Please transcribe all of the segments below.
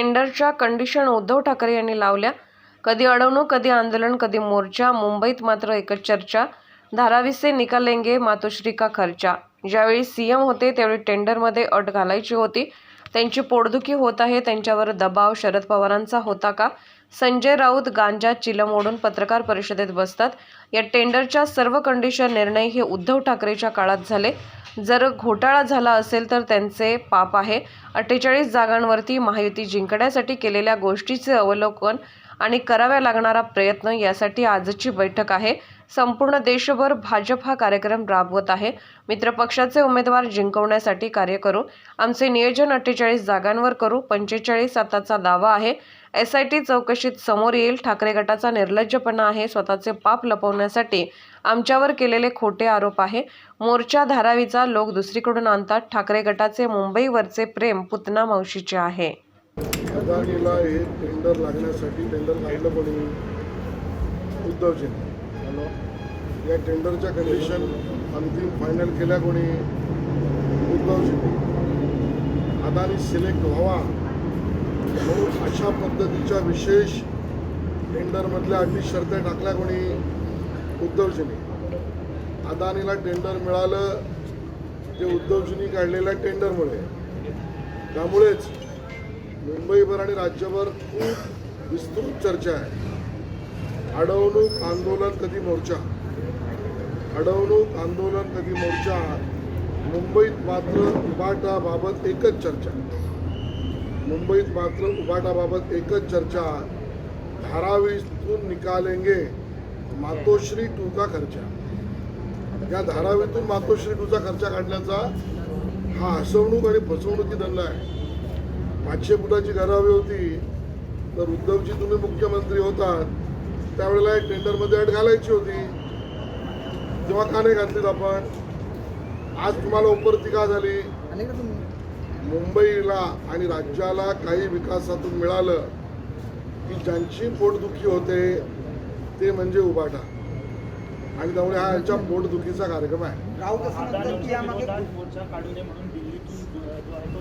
टेंडरच्या कंडिशन उद्धव ठाकरे यांनी लावल्या. कधी अडवणूक कधी आंदोलन कधी मोर्चा. मुंबईत मात्र एकच चर्चा. धारावीसे निकालेंगे मातोश्री का खर्चा? ज्यावेळी सीएम होते त्यावेळी टेंडरमध्ये अट घालायची होती. त्यांची पोटदुखी होत आहे. त्यांच्यावर दबाव शरद पवारांचा होता का? संजय राऊत गांजा चिलम ओढून पत्रकार परिषदेत बसतात. या टेंडरच्या सर्व कंडिशन निर्णय हे उद्धव ठाकरेच्या काळात झाले. जर घोटाळा झाला असेल तर त्यांचे पाप आहे. अठ्ठेचाळीस जागांवरती महायुती जिंकण्यासाठी केलेल्या गोष्टीचे अवलोकन आणि कराव्या लागणारा प्रयत्न यासाठी आजची बैठक आहे. संपूर्ण देशभर भाजप हा कार्यक्रम राबवत आहे. मित्रपक्षाचे उमेदवार जिंकवण्यासाठी कार्य करू. आमचे नियोजन अठ्ठेचाळीस जागांवर करू. पंचेचाळीस आताचा दावा आहे. एस आय टी चौकशीत समोर येईल. ठाकरे गटाचा निर्लज्जपणा आहे. स्वतःचे पाप लपवण्यासाठी आमच्यावर केलेले खोटे आरोप आहे. मोर्चा धारावीचा लोक दुसरीकडून आणतात. ठाकरे गटाचे मुंबईवरचे प्रेम पुतना मावशीचे आहे. अदानीला हे टेंडर लागण्यासाठी टेंडर लागलं कोणी उद्धवजींनी या टेंडरच्या कंडिशन अंतिम फायनल केल्या कोणी? उद्धवजींनी अदानी सिलेक्ट व्हावा. म्हणून अशा पद्धतीच्या विशेष टेंडरमधल्या अटी शर्त्या टाकल्या कोणी? उद्धवजींनी अदानीला टेंडर मिळालं. ते उद्धवजींनी काढलेल्या टेंडरमुळे त्यामुळेच मुंबईभर आणि राज्यभर खूप विस्तृत चर्चा आहे. अडवणूक आंदोलन कधी मोर्चा? अडवणूक आंदोलन कधी मोर्चा? मुंबईत मात्र उबाटाबाबत एकच चर्चा. मुंबईत मात्र उबाटाबाबत एकच चर्चा. धारावीतून निकालेंगे मातोश्री टू का खर्चा. या धारावीतून मातोश्री टूचा खर्चा काढण्याचा हा हसवणूक आणि फसवणुकी धंदा आहे. पाचशे फुटाची घरं हवी होती तर उद्धवजी तुम्ही मुख्यमंत्री होतात त्यावेळेला एक टेंडरमध्ये अट घालायची होती. तेव्हा का नाही घातलीत आपण आज तुम्हाला उपरती का झाली मुंबईला आणि राज्याला काही विकासातून मिळालं की ज्यांची पोटदुखी होते ते म्हणजे उबाटा. आणि त्यामुळे हा याच्या पोटदुखीचा कार्यक्रम आहे.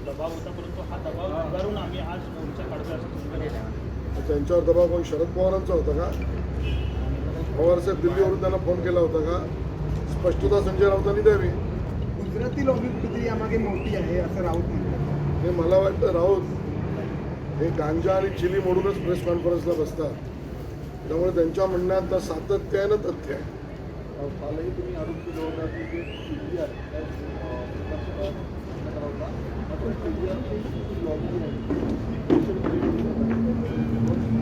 दबाव होता परंतु हा दबाव झुगारून आम्ही आज मोर्चा काढतोय असं तुमचं. त्यांच्यावर दबाव कोण? शरद पवारांचा होता का? पवारसाहेब दिल्लीवरून त्यांना फोन केला होता का? स्पष्टता संजय राऊतांनी द्यावी. गुजराती लॉबी कुठेतरी यामागे मोठी आहे असं राऊत म्हणतात. हे मला वाटतं राऊत हे गांजा आणि चिली मोडूनच प्रेस कॉन्फरन्सला बसतात. त्यामुळे त्यांच्या म्हणण्यात सातत्यानं तथ्य आहे. कालही तुम्ही आरोप केला होता की जे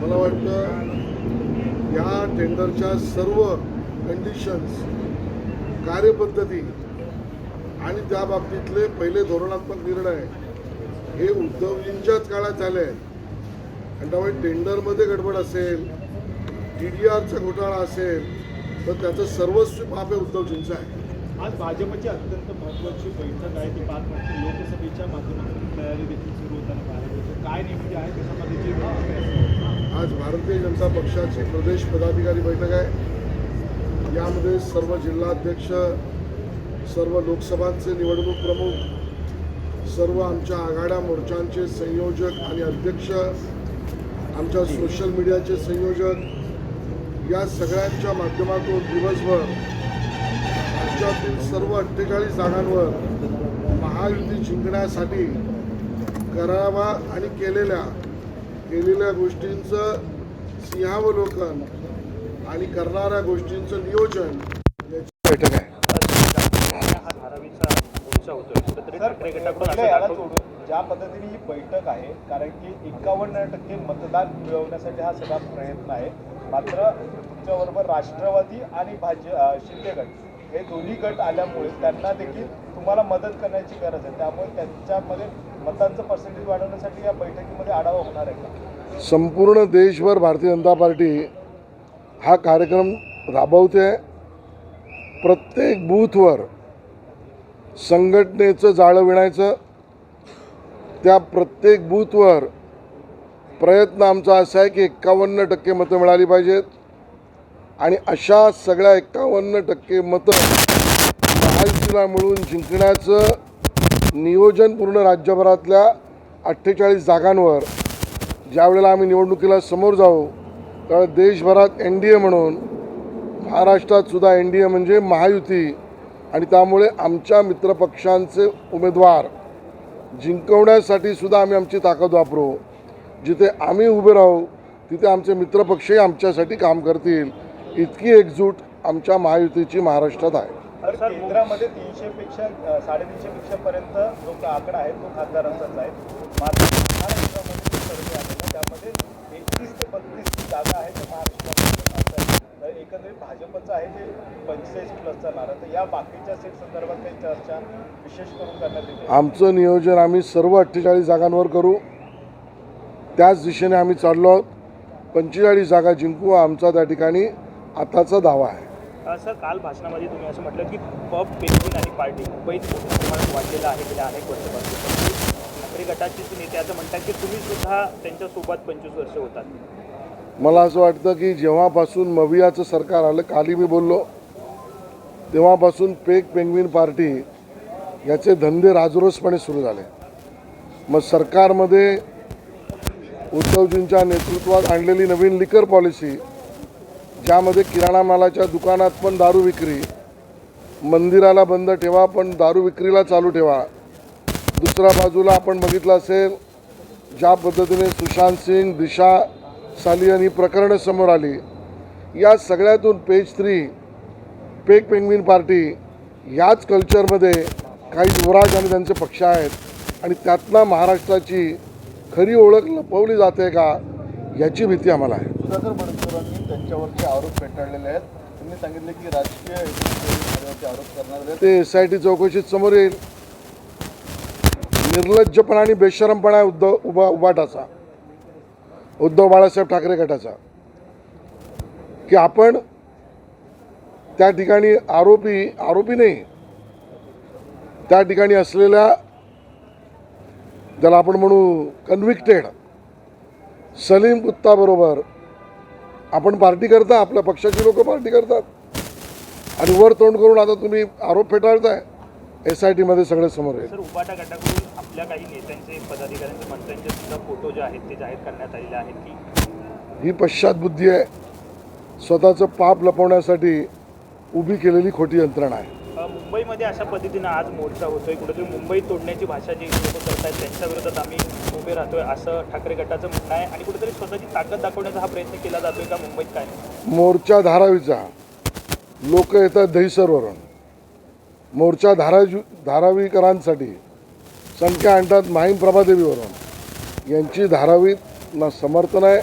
मला वाटतं या टेंडरच्या सर्व कंडिशन्स कार्यपद्धती आणि त्या बाबतीतले पहिले धोरणात्मक निर्णय हे उद्धवजींच्याच काळात झाले आहेत. आणि त्यामुळे टेंडरमध्ये गडबड असेल टी डी आरचा घोटाळा असेल तर त्याचं सर्वस्वी पाप हे उद्धवजींचं आहे. आज भाजपचे महत्वाची बैठक आहे ती पाच वाजता लोकसभेच्या माध्यमातून तयारी देखील सुरू होताना पाहायला मिळते. काय नेमकी आहे? त्याच्यामध्ये आज भारतीय जनता पक्षाची प्रदेश पदाधिकारी बैठक आहे. यामध्ये सर्व जिल्हाध्यक्ष सर्व लोकसभांचे निवडणूक प्रमुख सर्व आमच्या आघाड्या मोर्चांचे संयोजक आणि अध्यक्ष आमच्या सोशल मीडियाचे संयोजक या सगळ्यांच्या माध्यमातून दिवसभर राज्यातील सर्व अठ्ठेचाळीस जागांवर महायुती जिंकण्यासाठी करावा आणि केलेल्या केलेल्या गोष्टींचं सिंहावलोकन आणि करणाऱ्या गोष्टींचं नियोजन याची बैठक आहे. हा धारावीचा सोडून ज्या पद्धतीने ही बैठक आहे कारण की एकावन्न टक्के मतदान मिळवण्यासाठी हा सगळा प्रयत्न आहे. मात्र तुमच्याबरोबर राष्ट्रवादी आणि भाज अं, शिंदे गट हे दोन्ही गट आल्यामुळे त्यांना देखील तुम्हाला मदत करण्याची गरज आहे. त्यामुळे त्यांच्यामध्ये मतांचं पर्सेंटेज वाढवण्यासाठी या बैठकीमध्ये आढावा होणार आहे का? संपूर्ण देशभर भारतीय जनता पार्टी हा कार्यक्रम राबवते. प्रत्येक बूथवर संघटनेचं जाळं विणायचं. त्या प्रत्येक बूथवर प्रयत्न आमचा असा आहे की एक्कावन्न टक्के मतं मिळाली पाहिजेत. आणि अशा सगळ्या एकावन्न टक्के मतं महायुतीला मिळून जिंकण्याचं नियोजन पूर्ण राज्यभरातल्या अठ्ठेचाळीस जागांवर ज्यावेळेला आम्ही निवडणुकीला समोर जाऊ त्यावेळेला देशभरात एन डी ए म्हणून महाराष्ट्रातसुद्धा एन डी ए म्हणजे महायुती आणि त्यामुळे आमच्या मित्रपक्षांचे उमेदवार जिंकवण्यासाठी सुद्धा आम्ही आमची ताकद वापरू. जिथे आम्ही उभे राहू तिथे आमचे मित्रपक्षही आमच्यासाठी काम करतील. इतकी एकजूट आमच्या महायुतीची महाराष्ट्रात आहे. तर केंद्रामध्ये तीनशे पेक्षा साडेतीनशे पेक्षा पर्यंत जो का आकडा आहे तो खासदारांचाच आहे. मात्र महाराष्ट्रामध्ये जो सर्वे आहे ना त्यामध्ये एकतीस ते बत्तीस जागा आहेत त्या महाराष्ट्रामध्ये असं आहे. तर एकंदरीत भाजपचं आहे ते पंचेचाळीस प्लस जाणार तर या बाकीच्या सीट संदर्भात काही चर्चा विशेष करून करण्यात येते. आमचं नियोजन आम्ही सर्व अठ्ठेचाळीस जागांवर करू. त्याच दिशेने आम्ही चाललो आहोत. पंचेचाळीस जागा जिंकू आमचा त्या ठिकाणी. आताचा दावा आहे. सर काल भाषणामध्ये तुम्ही असं म्हटलं की पब पेन्शन आणि पार्टी मुंबईत मोठ्या प्रमाणात वाढलेलं आहे गेल्या अनेक वर्षापासून. ठाकरे गटाचे जे नेते असं म्हणतात की तुम्ही सुद्धा त्यांच्यासोबत पंचवीस वर्ष होतात. मला असं वाटतं की जेव्हापासून मवियाचं सरकार आलं काली मी बोललो तेव्हापासून पेक पेंग्विन पार्टी याचे धंदे राजरोसपणे सुरू झाले. मग सरकारमध्ये उद्धवजींच्या नेतृत्वात आणलेली नवीन लिकर पॉलिसी ज्यामध्ये किराणा मालाच्या दुकानात पण दारू विक्री मंदिराला बंद ठेवा पण दारू विक्रीला चालू ठेवा. दुसऱ्या बाजूला आपण बघितलं असेल ज्या पद्धतीने सुशांत सिंग दिशा सालियन ही प्रकरणं समोर आली. या सगळ्यातून पेज थ्री पेक पेंग्विन पार्टी याच कल्चरमध्ये काही युवराज आणि त्यांचे पक्ष आहेत. आणि त्यातनं महाराष्ट्राची खरी ओळख लपवली जाते का याची भीती आम्हाला आहे. सुधाकर बनसोडांनी त्यांच्यावरचे आरोप फेटाळलेले आहेत. त्यांनी सांगितले की राजकीय आरोप करणार ते एस आय टी चौकशीत समोर येईल. निर्लज्जपणा आणि बेशरमपणा आहे उद्धव उभा उभाटाचा. उद्धव बाळासाहेब ठाकरे गटाचा. की आपण त्या ठिकाणी आरोपी आरोपी नाही. त्या ठिकाणी असलेल्या ज्याला आपण म्हणू कन्व्हिक्टेड सलीम कुत्ताबरोबर आपण पार्टी करता आपल्या पक्षाची लोक पार्टी करतात. आणि वर तोंड करून आता तुम्ही आरोप फेटाळताय. एस आय टीमध्ये सगळे समोर आहे सर उबाटा गटाकडून आपल्या काही नेत्यांचे पदाधिकाऱ्यांचे मंत्र्यांचे सुद्धा फोटो जे आहेत ते जाहीर करण्यात आलेले आहेत की? ही पश्चात बुद्धी आहे. स्वतःचं पाप लपवण्यासाठी उभी केलेली खोटी यंत्रणा आहे. मुंबईमध्ये अशा पद्धतीनं आज मोर्चा होतोय. कुठेतरी मुंबई तोडण्याची भाषा जी लोक करत आहेत त्यांच्या विरोधात आम्ही उभे राहतोय असं ठाकरे गटाचं म्हणणं आहे. आणि कुठेतरी स्वतःची ताकद दाखवण्याचा हा प्रयत्न केला जातोय का मुंबईत काय? मोर्चा धारावीचा. लोक येतात दहिसरवरून. मोर्चा धारावी धारावीकरांसाठी संख्या आणतात माहीम प्रभादेवीवरून. यांची धारावीत ना समर्थन आहे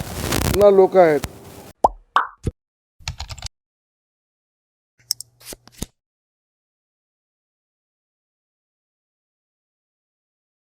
ना लोक आहेत.